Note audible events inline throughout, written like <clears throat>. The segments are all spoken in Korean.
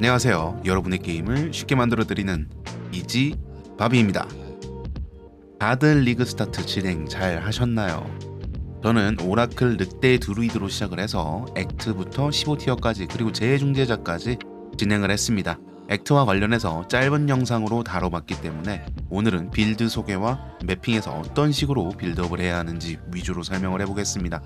안녕하세요. 여러분의 게임을 쉽게 만들어 드리는 이지 바비입니다. 다들 리그 스타트 진행 잘 하셨나요? 저는 오라클 늑대 드루이드로 시작을 해서 액트부터 15티어까지 그리고 재중재자까지 진행을 했습니다. 액트와 관련해서 짧은 영상으로 다뤄봤기 때문에 오늘은 빌드 소개와 매핑에서 어떤 식으로 빌드업을 해야 하는지 위주로 설명을 해보겠습니다.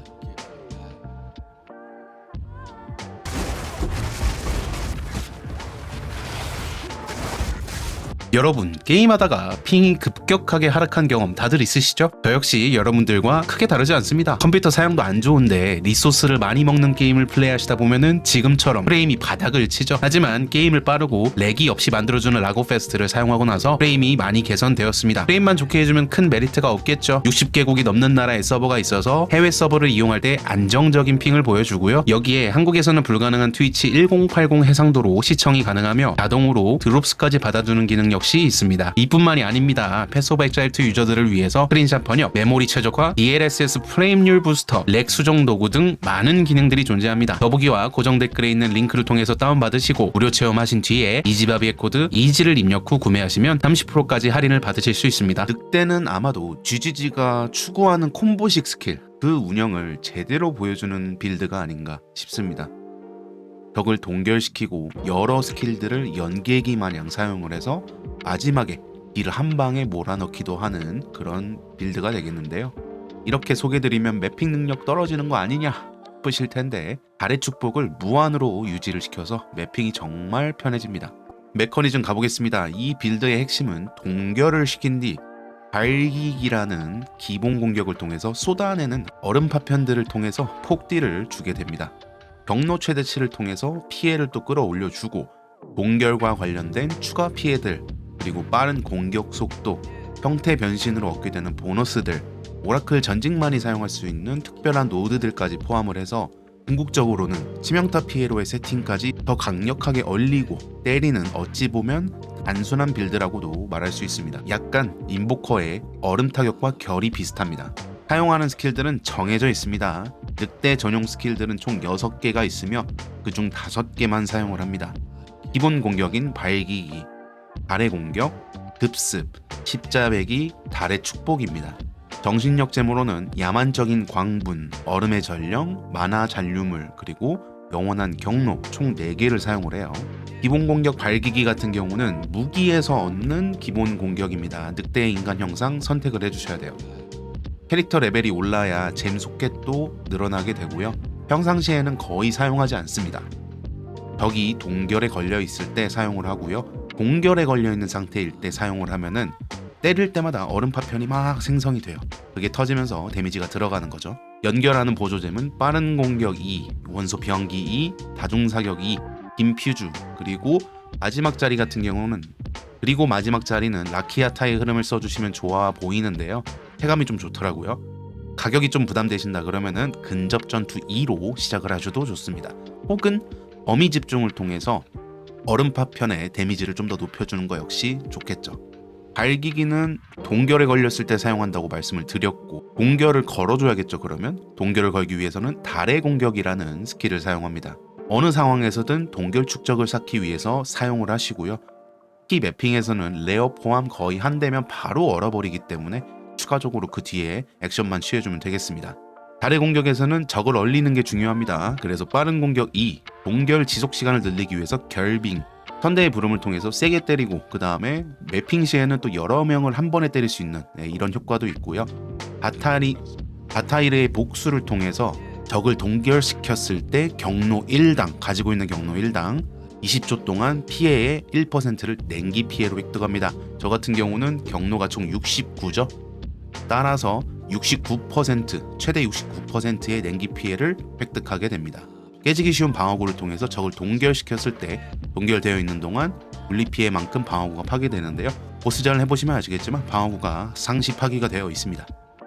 여러분 게임하다가 핑이 급격하게 하락한 경험 다들 있으시죠? 저 역시 여러분들과 크게 다르지 않습니다. 컴퓨터 사양도 안 좋은데 리소스를 많이 먹는 게임을 플레이하시다 보면은 지금처럼 프레임이 바닥을 치죠. 하지만 게임을 빠르고 렉이 없이 만들어주는 라고 페스트를 사용하고 나서 프레임이 많이 개선되었습니다. 프레임만 좋게 해주면 큰 메리트가 없겠죠. 60개국이 넘는 나라의 서버가 있어서 해외 서버를 이용할 때 안정적인 핑을 보여주고요. 여기에 한국에서는 불가능한 트위치 1080 해상도로 시청이 가능하며 자동으로 드롭스까지 받아주는 기능 역시 있습니다. 이뿐만이 아닙니다. 패스오브 엑자일트 유저들을 위해서 스크린샷 번역, 메모리 최적화, DLSS 프레임률 부스터, 렉 수정 도구 등 많은 기능들이 존재합니다. 더보기와 고정 댓글에 있는 링크를 통해서 다운받으시고 무료 체험하신 뒤에 이지바비의 코드 이지를 입력 후 구매하시면 30%까지 할인을 받으실 수 있습니다. 늑대는 아마도 GGG가 추구하는 콤보식 스킬 그 운영을 제대로 보여주는 빌드가 아닌가 싶습니다. 적을 동결시키고 여러 스킬들을 연계기 마냥 사용을 해서 마지막에 딜을 한 방에 몰아넣기도 하는 그런 빌드가 되겠는데요. 이렇게 소개드리면 매핑 능력 떨어지는 거 아니냐 싶으실 텐데 달의 축복을 무한으로 유지를 시켜서 매핑이 정말 편해집니다. 메커니즘 가보겠습니다. 이 빌드의 핵심은 동결을 시킨 뒤 발기기라는 기본 공격을 통해서 쏟아내는 얼음 파편들을 통해서 폭딜을 주게 됩니다. 경로 최대치를 통해서 피해를 또 끌어올려 주고 동결과 관련된 추가 피해들 그리고 빠른 공격 속도 형태 변신으로 얻게 되는 보너스들 오라클 전직만이 사용할 수 있는 특별한 노드들까지 포함을 해서 궁극적으로는 치명타 피해로의 세팅까지 더 강력하게 얼리고 때리는 어찌 보면 단순한 빌드라고도 말할 수 있습니다. 약간 인보커의 얼음 타격과 결이 비슷합니다. 사용하는 스킬들은 정해져 있습니다. 늑대 전용 스킬들은 총 6개가 있으며 그중 5개만 사용을 합니다. 기본 공격인 발기기, 달의 공격, 급습, 십자배기, 달의 축복입니다. 정신력 제모로는 야만적인 광분, 얼음의 전령, 만화 잔류물, 그리고 영원한 경로 총 4개를 사용을 해요. 기본 공격 발기기 같은 경우는 무기에서 얻는 기본 공격입니다. 늑대의 인간 형상 선택을 해주셔야 돼요. 캐릭터 레벨이 올라야 잼 속겟도 늘어나게 되고요. 평상시에는 거의 사용하지 않습니다. 적이 동결에 걸려 있을 때 사용을 하고요. 동결에 걸려 있는 상태일 때 사용을 하면은 때릴 때마다 얼음 파편이 막 생성이 돼요. 그게 터지면서 데미지가 들어가는 거죠. 연결하는 보조잼은 빠른 공격 2, 원소 병기 2, 다중 사격 2, 김퓨주 그리고 마지막 자리 같은 경우는 그리고 마지막 자리는 라키아타의 흐름을 써주시면 좋아 보이는데요. 체감이 좀 좋더라고요. 가격이 좀 부담되신다 그러면은 근접 전투 2로 시작을 하셔도 좋습니다. 혹은 어미 집중을 통해서 얼음 파편의 데미지를 좀 더 높여주는 거 역시 좋겠죠. 발기기는 동결에 걸렸을 때 사용한다고 말씀을 드렸고 동결을 걸어줘야겠죠 그러면? 동결을 걸기 위해서는 달의 공격이라는 스킬을 사용합니다. 어느 상황에서든 동결 축적을 쌓기 위해서 사용을 하시고요. 키 매핑에서는 레어 포함 거의 한 대면 바로 얼어버리기 때문에 추가적으로 그 뒤에 액션만 취해주면 되겠습니다 달의 공격에서는 적을 얼리는 게 중요합니다 그래서 빠른 공격 2 동결 지속 시간을 늘리기 위해서 결빙 선대의 부름을 통해서 세게 때리고 그 다음에 매핑 시에는 또 여러 명을 한 번에 때릴 수 있는 네, 이런 효과도 있고요. 바타리 바타이르의 복수를 통해서 적을 동결시켰을 때 경로 1당 가지고 있는 경로 1당 20초 동안 피해의 1%를 냉기 피해로 획득합니다. 저 같은 경우는 경로가 총 69죠. 따라서 69% 최대 69%의 냉기 피해를 획득하게 됩니다. 깨지기 쉬운 방어구를 통해서 적을 동결시켰을 때 동결되어 있는 동안 물리 피해만큼 방어구가 파괴되는데요. 보스전을 해보시면 아시겠지만 방어구가 상시 파괴가 되어 있습니다.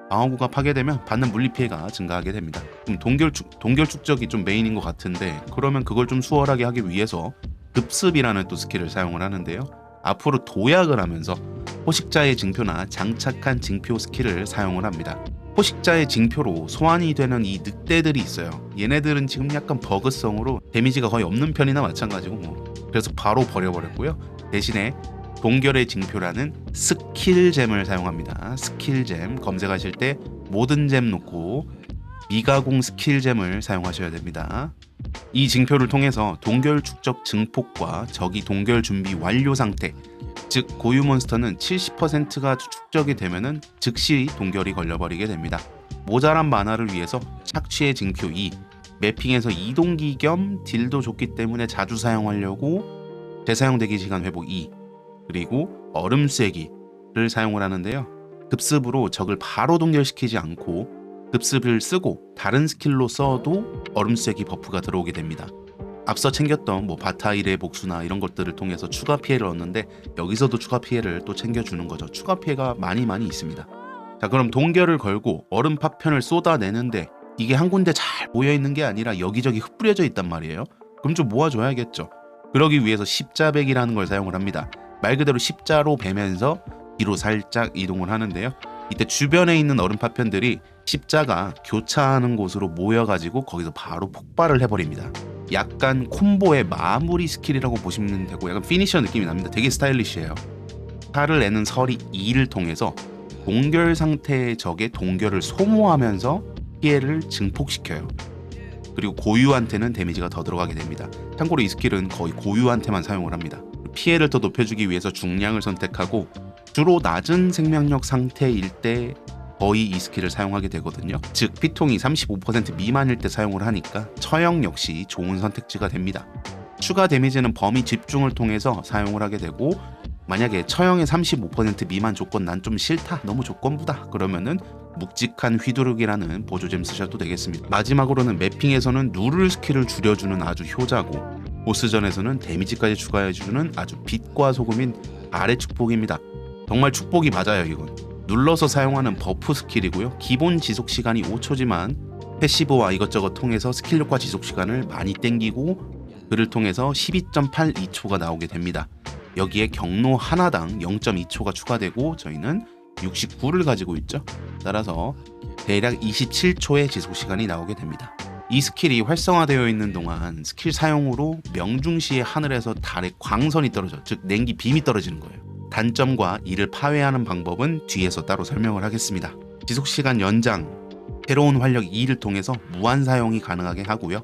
방어구가 파괴되면 받는 물리 피해가 증가하게 됩니다. 그럼 동결 축 동결 축적이 좀 메인인 것 같은데 그러면 그걸 좀 수월하게 하기 위해서 급습이라는 또 스킬을 사용을 하는데요. 앞으로 도약을 하면서 포식자의 징표나 장착한 징표 스킬을 사용을 합니다. 포식자의 징표로 소환이 되는 이 늑대들이 있어요. 얘네들은 지금 약간 버그성으로 데미지가 거의 없는 편이나 마찬가지고 뭐 그래서 바로 버려버렸고요. 대신에 동결의 징표라는 스킬잼을 사용합니다. 스킬잼 검색하실 때 모든 잼 놓고 미가공 스킬잼을 사용하셔야 됩니다. 이 징표를 통해서 동결 축적 증폭과 적이 동결 준비 완료 상태 즉 고유 몬스터는 70%가 축적이 되면은 즉시 동결이 걸려버리게 됩니다. 모자란 만화를 위해서 착취의 징표 2 매핑에서 이동기 겸 딜도 좋기 때문에 자주 사용하려고 재사용 대기 시간 회복 2 그리고 얼음 쐐기를 사용을 하는데요. 급습으로 적을 바로 동결시키지 않고 급습을 쓰고 다른 스킬로 써도 얼음 쐐기 버프가 들어오게 됩니다. 앞서 챙겼던 뭐 바타일의 복수나 이런 것들을 통해서 추가 피해를 얻는데 여기서도 추가 피해를 또 챙겨주는 거죠. 추가 피해가 많이 많이 있습니다. 자 그럼 동결을 걸고 얼음 파편을 쏟아내는데 이게 한 군데 잘 모여 있는 게 아니라 여기저기 흩뿌려져 있단 말이에요. 그럼 좀 모아줘야겠죠. 그러기 위해서 십자백이라는 걸 사용을 합니다. 말 그대로 십자로 베면서 뒤로 살짝 이동을 하는데요. 이때 주변에 있는 얼음 파편들이 십자가 교차하는 곳으로 모여가지고 거기서 바로 폭발을 해버립니다. 약간 콤보의 마무리 스킬이라고 보시면 되고 약간 피니셔 느낌이 납니다. 되게 스타일리시해요. 칼을 내는 서리 2를 통해서 동결 상태의 적의 동결을 소모하면서 피해를 증폭시켜요. 그리고 고유한테는 데미지가 더 들어가게 됩니다. 참고로 이 스킬은 거의 고유한테만 사용을 합니다. 피해를 더 높여주기 위해서 중량을 선택하고 주로 낮은 생명력 상태일 때 거의 이 스킬을 사용하게 되거든요. 즉 피통이 35% 미만일 때 사용을 하니까 처형 역시 좋은 선택지가 됩니다. 추가 데미지는 범위 집중을 통해서 사용을 하게 되고 만약에 처형의 35% 미만 조건 난 좀 싫다 너무 조건부다 그러면은 묵직한 휘두르기라는 보조잼 쓰셔도 되겠습니다. 마지막으로는 매핑에서는 누를 스킬을 줄여주는 아주 효자고 보스전에서는 데미지까지 추가해주는 아주 빛과 소금인 아래 축복입니다. 정말 축복이 맞아요 이건. 눌러서 사용하는 버프 스킬이고요. 기본 지속 시간이 5초지만 패시브와 이것저것 통해서 스킬 효과 지속 시간을 많이 땡기고 그를 통해서 12.82초가 나오게 됩니다. 여기에 경로 하나당 0.2초가 추가되고 저희는 69를 가지고 있죠. 따라서 대략 27초의 지속 시간이 나오게 됩니다. 이 스킬이 활성화되어 있는 동안 스킬 사용으로 명중시의 하늘에서 달에 광선이 떨어져 즉 냉기 빔이 떨어지는 거예요. 단점과 이를 파괴하는 방법은 뒤에서 따로 설명을 하겠습니다. 지속 시간 연장, 새로운 활력 2를 통해서 무한 사용이 가능하게 하고요.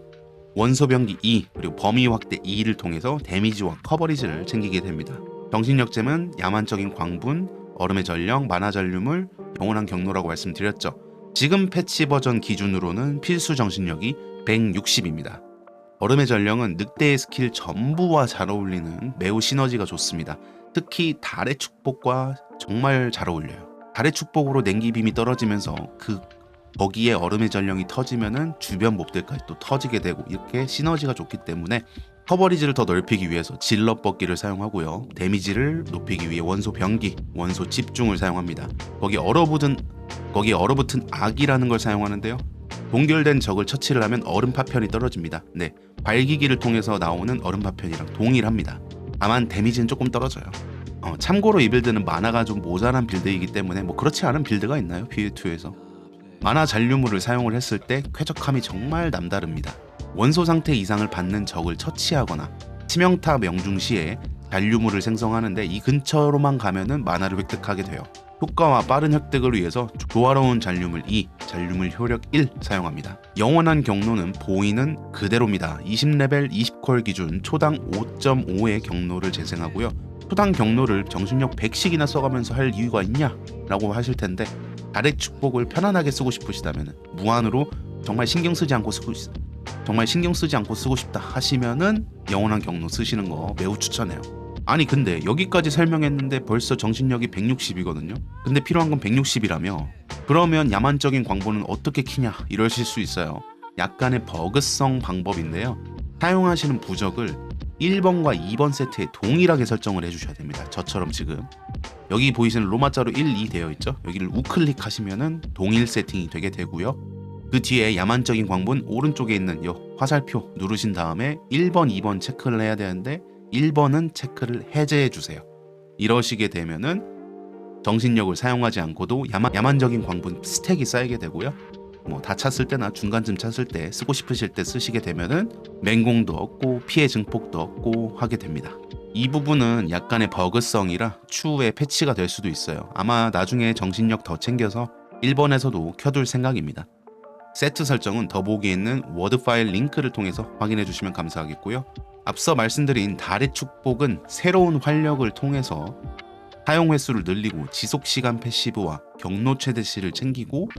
원소 병기 2 그리고 범위 확대 2를 통해서 데미지와 커버리지를 챙기게 됩니다. 정신력잼은 야만적인 광분, 얼음의 전령, 만화 전류물, 영원한 경로라고 말씀드렸죠. 지금 패치 버전 기준으로는 필수 정신력이 160입니다. 얼음의 전령은 늑대의 스킬 전부와 잘 어울리는 매우 시너지가 좋습니다. 특히 달의 축복과 정말 잘 어울려요. 달의 축복으로 냉기 빔이 떨어지면서 그 거기에 얼음의 전령이 터지면은 주변 몹들까지 또 터지게 되고 이렇게 시너지가 좋기 때문에 커버리지를 더 넓히기 위해서 질럿 벗기를 사용하고요. 데미지를 높이기 위해 원소 병기, 원소 집중을 사용합니다. 거기 얼어붙은 거기에 얼어붙은 악이라는 걸 사용하는데요. 동결된 적을 처치를 하면 얼음 파편이 떨어집니다. 네, 발기기를 통해서 나오는 얼음 파편이랑 동일합니다. 다만 데미지는 조금 떨어져요. 어, 참고로 이 빌드는 만화가 좀 모자란 빌드이기 때문에 뭐 그렇지 않은 빌드가 있나요? PV2에서 만화 잔류물을 사용을 했을 때 쾌적함이 정말 남다릅니다. 원소 상태 이상을 받는 적을 처치하거나 치명타 명중 시에 잔류물을 생성하는데 이 근처로만 가면은 만화를 획득하게 돼요. 효과와 빠른 획득을 위해서 조화로운 잔류물 2, 잔류물 효력 1 사용합니다. 영원한 경로는 보이는 그대로입니다. 20레벨 20콜 기준 초당 5.5의 경로를 재생하고요. 초당 경로를 정신력 100씩이나 써가면서 할 이유가 있냐? 라고 하실 텐데 달의 축복을 편안하게 쓰고 싶으시다면 무한으로 정말 신경 쓰지 않고 쓰고 싶, 정말 신경 쓰지 않고 쓰고 싶다 하시면은 영원한 경로 쓰시는 거 매우 추천해요. 아니 근데 여기까지 설명했는데 벌써 정신력이 160이거든요. 근데 필요한 건 160이라며 그러면 야만적인 광고는 어떻게 키냐 이러실 수 있어요. 약간의 버그성 방법인데요. 사용하시는 부적을 1번과 2번 세트에 동일하게 설정을 해주셔야 됩니다. 저처럼 지금 여기 보이시는 로마자로 1, 2 되어 있죠. 여기를 우클릭 하시면은 동일 세팅이 되게 되고요. 그 뒤에 야만적인 광분 오른쪽에 있는 요 화살표 누르신 다음에 1번, 2번 체크를 해야 되는데 1번은 체크를 해제해 주세요. 이러시게 되면은 정신력을 사용하지 않고도 야만, 야만 적인 광분 스택이 쌓이게 되고요. 뭐 다 찼을 때나 중간쯤 찼을 때 쓰고 싶으실 때 쓰시게 되면은 맹공도 없고 피해 증폭도 없고 하게 됩니다. 이 부분은 약간의 버그성이라 추후에 패치가 될 수도 있어요. 아마 나중에 정신력 더 챙겨서 1번에서도 켜둘 생각입니다. 세트 설정은 더보기에 있는 워드 파일 링크를 통해서 확인해 주시면 감사하겠고요. 앞서 말씀드린 달의 축복은 새로운 활력을 통해서 사용 횟수를 늘리고 지속 시간 패시브와 경로 최대치를 챙기고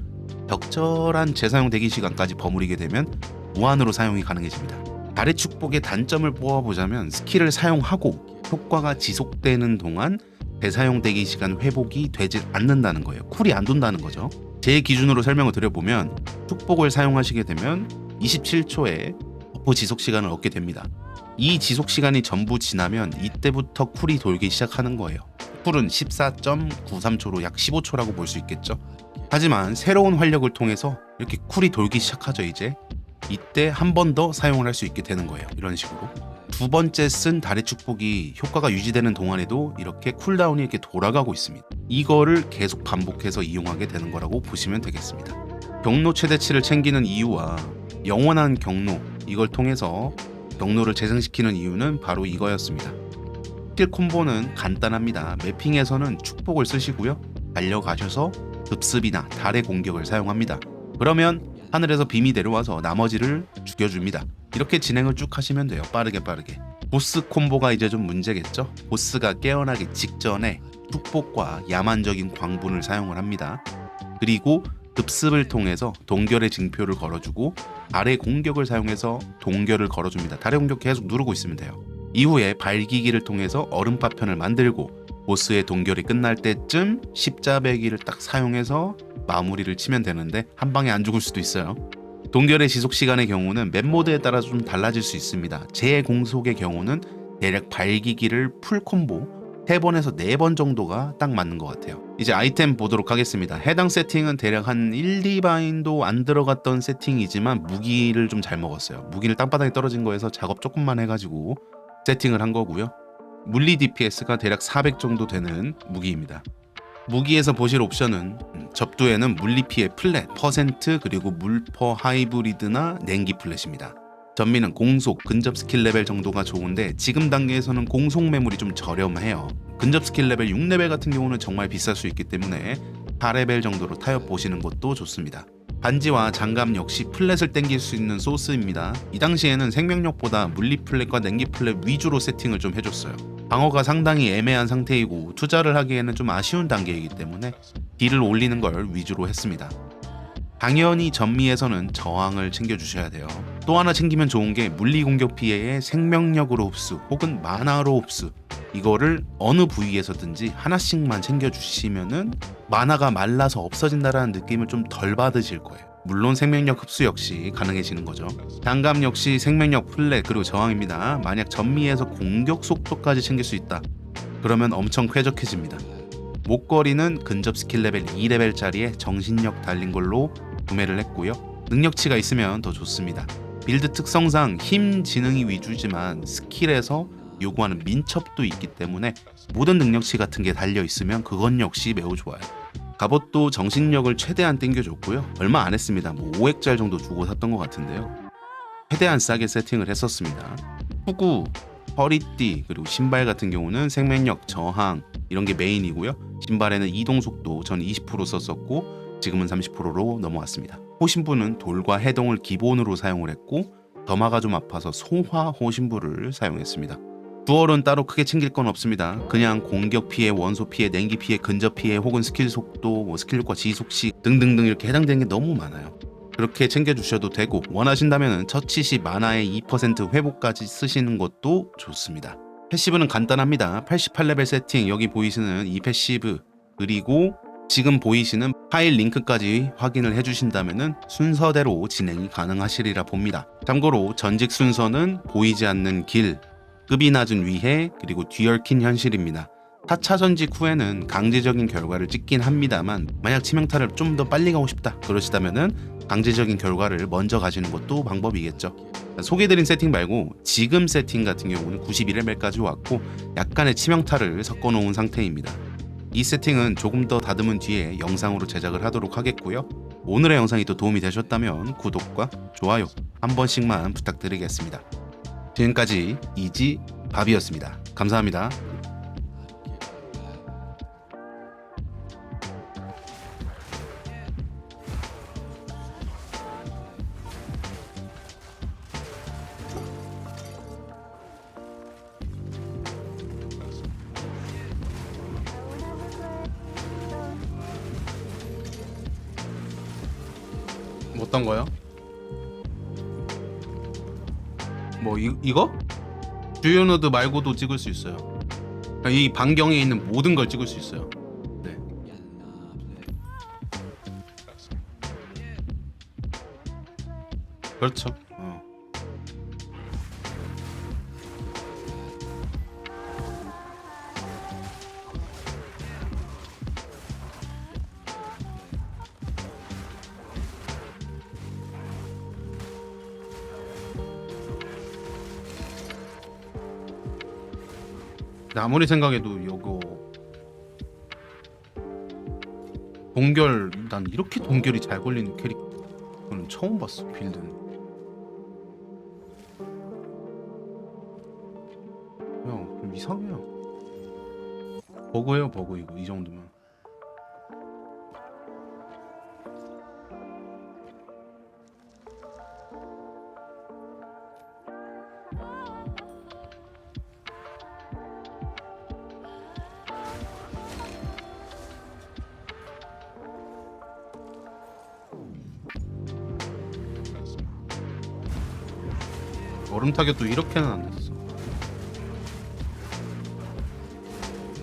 적절한 재사용 대기 시간까지 버무리게 되면 무한으로 사용이 가능해집니다. 달의 축복의 단점을 뽑아보자면 스킬을 사용하고 효과가 지속되는 동안 재사용 대기 시간 회복이 되지 않는다는 거예요. 쿨이 안 돈다는 거죠. 제 기준으로 설명을 드려보면 축복을 사용하시게 되면 27초에 버프 지속 시간을 얻게 됩니다. 이 지속 시간이 전부 지나면 이때부터 쿨이 돌기 시작하는 거예요. 쿨은 14.93초로 약 15초라고 볼 수 있겠죠. 하지만 새로운 활력을 통해서 이렇게 쿨이 돌기 시작하죠 이제 이때 한 번 더 사용을 할 수 있게 되는 거예요 이런 식으로 두 번째 쓴 달의 축복이 효과가 유지되는 동안에도 이렇게 쿨다운이 이렇게 돌아가고 있습니다 이거를 계속 반복해서 이용하게 되는 거라고 보시면 되겠습니다 경로 최대치를 챙기는 이유와 영원한 경로 이걸 통해서 경로를 재생시키는 이유는 바로 이거였습니다 스킬 콤보는 간단합니다 매핑에서는 축복을 쓰시고요 달려가셔서 급습이나 달의 공격을 사용합니다. 그러면 하늘에서 빔이 내려와서 나머지를 죽여줍니다. 이렇게 진행을 쭉 하시면 돼요. 빠르게 빠르게. 보스 콤보가 이제 좀 문제겠죠? 보스가 깨어나기 직전에 축복과 야만적인 광분을 사용을 합니다. 그리고 급습을 통해서 동결의 징표를 걸어주고 달의 공격을 사용해서 동결을 걸어줍니다. 달의 공격 계속 누르고 있으면 돼요. 이후에 발기기를 통해서 얼음 파편을 만들고 보스의 동결이 끝날 때쯤 십자배기를 딱 사용해서 마무리를 치면 되는데 한 방에 안 죽을 수도 있어요. 동결의 지속 시간의 경우는 맵 모드에 따라 좀 달라질 수 있습니다. 제 공속의 경우는 대략 발기기를 풀 콤보 3번에서 4번 정도가 딱 맞는 것 같아요. 이제 아이템 보도록 하겠습니다. 해당 세팅은 대략 한 1, 2바인도 안 들어갔던 세팅이지만 무기를 좀 잘 먹었어요. 무기를 땅바닥에 떨어진 거에서 작업 조금만 해가지고 세팅을 한 거고요. 물리 DPS가 대략 400 정도 되는 무기입니다. 무기에서 보실 옵션은 음, 접두에는 물리 피해 플랫, 퍼센트 그리고 물퍼 하이브리드나 냉기 플랫입니다. 전미는 공속, 근접 스킬 레벨 정도가 좋은데 지금 단계에서는 공속 매물이 좀 저렴해요. 근접 스킬 레벨 6레벨 같은 경우는 정말 비쌀 수 있기 때문에 4레벨 정도로 타협 보시는 것도 좋습니다. 반지와 장갑 역시 플랫을 땡길 수 있는 소스입니다. 이 당시에는 생명력보다 물리 플랫과 냉기 플랫 위주로 세팅을 좀 해줬어요. 방어가 상당히 애매한 상태이고 투자를 하기에는 좀 아쉬운 단계이기 때문에 딜을 올리는 걸 위주로 했습니다. 당연히 전미에서는 저항을 챙겨주셔야 돼요. 또 하나 챙기면 좋은 게 물리 공격 피해에 생명력으로 흡수 혹은 만화로 흡수 이거를 어느 부위에서든지 하나씩만 챙겨주시면은 만화가 말라서 없어진다라는 느낌을 좀 덜 받으실 거예요. 물론 생명력 흡수 역시 가능해지는 거죠. 장갑 역시 생명력 플랫 그리고 저항입니다. 만약 전미에서 공격 속도까지 챙길 수 있다. 그러면 엄청 쾌적해집니다. 목걸이는 근접 스킬 레벨 2레벨짜리에 정신력 달린 걸로 구매를 했고요. 능력치가 있으면 더 좋습니다. 빌드 특성상 힘 지능이 위주지만 스킬에서 요구하는 민첩도 있기 때문에 모든 능력치 같은 게 달려 있으면 그건 역시 매우 좋아요. 갑옷도 정신력을 최대한 땡겨줬고요. 얼마 안 했습니다. 뭐 5액짤 정도 주고 샀던 것 같은데요. 최대한 싸게 세팅을 했었습니다. 후구, 허리띠 그리고 신발 같은 경우는 생명력, 저항 이런 게 메인이고요. 신발에는 이동 속도 전 20% 썼었고 지금은 30%로 넘어왔습니다. 호신부는 돌과 해동을 기본으로 사용을 했고 더마가 좀 아파서 소화 호신부를 사용했습니다. 두얼은 따로 크게 챙길 건 없습니다. 그냥 공격 피해, 원소 피해, 냉기 피해, 근접 피해, 혹은 스킬 속도, 뭐 스킬 효과 지속시 등등등 이렇게 해당되는 게 너무 많아요. 그렇게 챙겨주셔도 되고 원하신다면 처치 시 만화의 2% 회복까지 쓰시는 것도 좋습니다. 패시브는 간단합니다. 88레벨 세팅 여기 보이시는 이 패시브 그리고 지금 보이시는 파일 링크까지 확인을 해주신다면 순서대로 진행이 가능하시리라 봅니다. 참고로 전직 순서는 보이지 않는 길, 급이 낮은 위해 그리고 뒤얽힌 현실입니다. 4차 전 직 후에는 강제적인 결과를 찍긴 합니다만 만약 치명타를 좀 더 빨리 가고 싶다 그러시다면은 강제적인 결과를 먼저 가시는 것도 방법이겠죠. 소개드린 세팅 말고 지금 세팅 같은 경우는 91ml까지 왔고 약간의 치명타를 섞어놓은 상태입니다. 이 세팅은 조금 더 다듬은 뒤에 영상으로 제작을 하도록 하겠고요. 오늘의 영상이 또 도움이 되셨다면 구독과 좋아요 한 번씩만 부탁드리겠습니다. 지금까지 이지 밥이었습니다. 감사합니다. 어떤 거요? 뭐 이, 이거? 주요 노드 말고도 찍을 수 있어요. 그러니까 이 반경에 있는 모든 걸 찍을 수 있어요. 네. 그렇죠. 근데 아무리 생각해도 이거 동결 난 이렇게 동결이 잘 걸리는 캐릭터는 처음 봤어 빌드는. 야좀 이상해요. 버그예요 버그. 이거 이 정도면 얼음 타격도 이렇게는 안 됐어.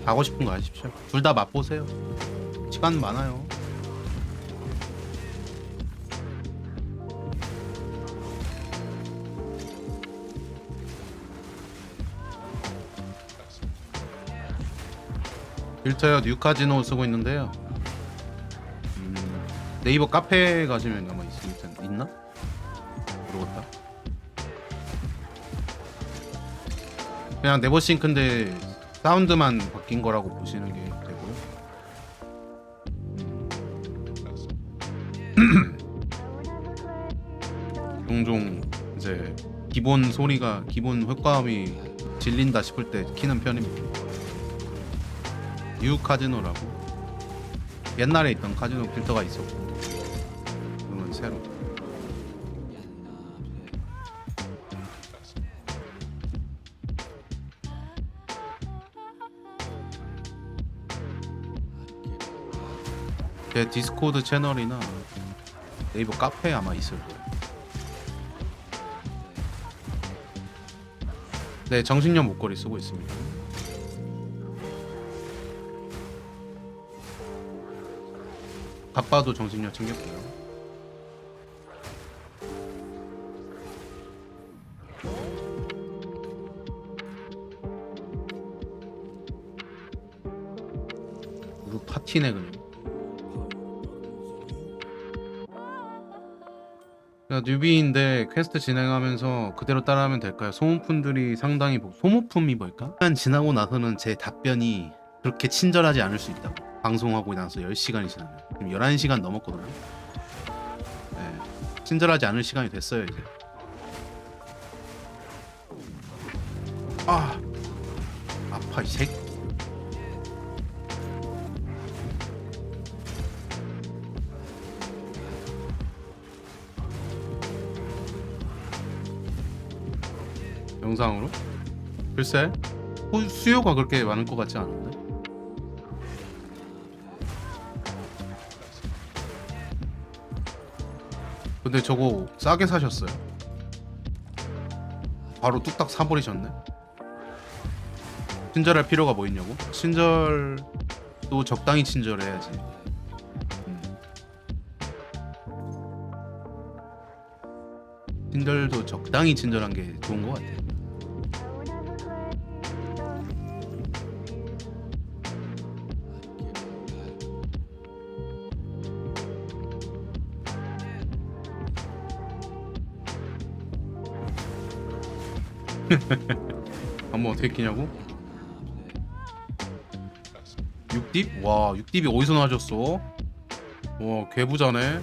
하고 싶은 거 하십시오? 둘 다 맛보세요. 시간 많아요. 필터요 뉴카지노 쓰고 있는데요. 음, 네이버 카페 가시면 아마 있을 텐데 있나? 모르겠다 그냥 네버싱크인데 사운드만 바뀐 거라고 보시는 게 되고요. 음. <clears throat> 종종 이제 기본 소리가 기본 효과음이 질린다 싶을 때 키는 편입니다. 뉴 카지노라고 옛날에 있던 카지노 필터가 있었고 제 디스코드 채널이나 네이버 카페에 아마 있을 거예요. 네, 정신력 목걸이 쓰고 있습니다. 바빠도 정신력 챙겼고요. 파티네 그냥. 야, 뉴비인데 퀘스트 진행하면서 그대로 따라하면 될까요? 소모품들이 상당히 복- 소모품이 뭘까? 시간 지나고 나서는 제 답변이 그렇게 친절하지 않을 수 있다고 방송하고 나서 10시간이 지나면 지금 11시간 넘었거든요 네, 친절하지 않을 시간이 됐어요 이제 아 아파 이 새끼 영상으로? 글쎄 호- 수요가 그렇게 많을 것 같지 않은데 근데 저거 싸게 사셨어요 바로 뚝딱 사버리셨네 친절할 필요가 뭐 있냐고? 친절도 적당히 친절해야지 음. 친절도 적당히 친절한 게 좋은 것 같아 <laughs> 한번 어떻게 끼냐고? 6딥? 와 6딥이 어디서 나아졌어? 와 괴부자네